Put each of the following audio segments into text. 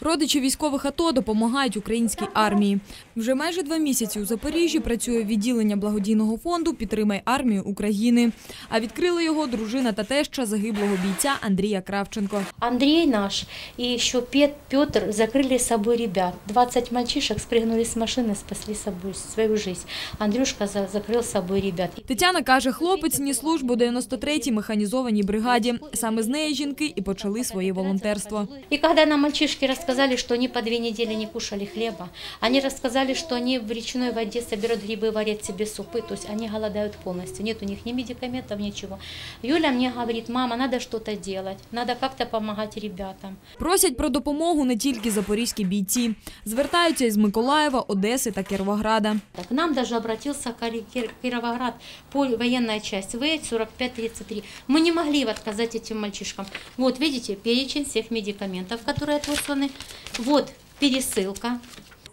Родичі військових АТО допомагають українській армії. Вже майже два місяці у Запоріжжі працює відділення благодійного фонду «Підтримай армію України». А відкрили його дружина та теща загиблого бійця Андрія Кравченко. Андрей наш и еще Пет, Петр закрыли с собой ребят. 20 мальчишек спрыгнули с машины, спасли собой свою жизнь. Андрюшка за- закрыл с собой ребят. Тетяна каже, хлопець ніс службу у 93-й механізованій бригаді. Саме з неї жінки і почали своє волонтерство. И когда нам мальчишки рассказали, что они по две недели не кушали хлеба, они рассказали, что они в речной воде соберут грибы, варят себе супы, то есть они голодают полностью. Нет у них ни медикаментов, ничего. Юля мне говорит, мама, надо что-то делать, надо как-то помогать ребятам. Просять про допомогу не тільки запорізькі бійці. Звертаються із Миколаєва, Одеси та Кіровограда. Так, К нам даже обратился Кори- Кир- Кировоград, по военная часть, В-4533. Мы не могли отказать этим мальчишкам. Вот, видите, перечень всех медикаментов, которые отосланы. Вот, пересылка.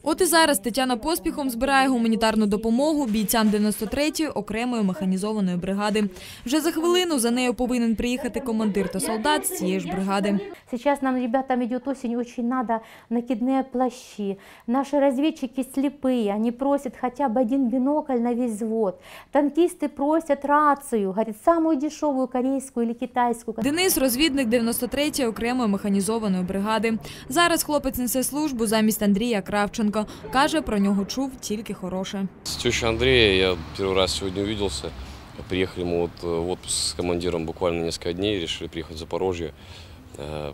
От і зараз Тетяна поспіхом збирає гуманітарну допомогу бійцям 93-ї окремої механізованої бригади. Вже за хвилину за нею повинен приїхати командир та солдат з цієї ж бригади. Сейчас нам, ребятам, идет осень, очень надо накидные плащи. Наши разведчики слепые, они просят хотя бы один бинокль на весь взвод. Танкисты просят рацию, говорят, самую дешевую корейскую или китайскую. Денис – розвідник 93-ї окремої механізованої бригади. Зараз хлопець несе службу замість Андрія Кравченко. Каже, про нього чув тільки хороше. С тещей Андрея я первый раз сегодня увиделся. Приехали мы вот э, в отпуск с командиром буквально несколько дней, решили приехать в Запорожье, э,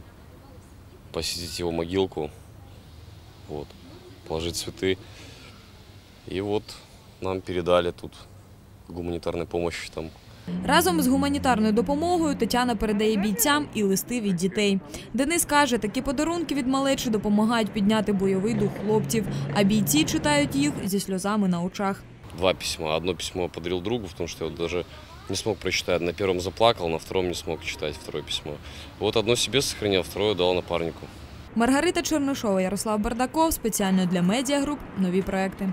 посетить его могилку, вот, положить цветы. И вот нам передали тут гуманитарной помощи там Разом з гуманітарною допомогою Тетяна передає бійцям і листи від дітей. Денис каже, такі подарунки від малечі допомагають підняти бойовий дух хлопців, а бійці читають їх зі сльозами на очах. два письма. Одно письмо подарил другу, потому что я даже не смог прочитать. На первом заплакал, на втором не смог читать второе письмо. Вот одно себе сохранил, второе дал напарнику. Маргарита Чернишова, Ярослав Бардаков спеціально для медіагруп нові проекти.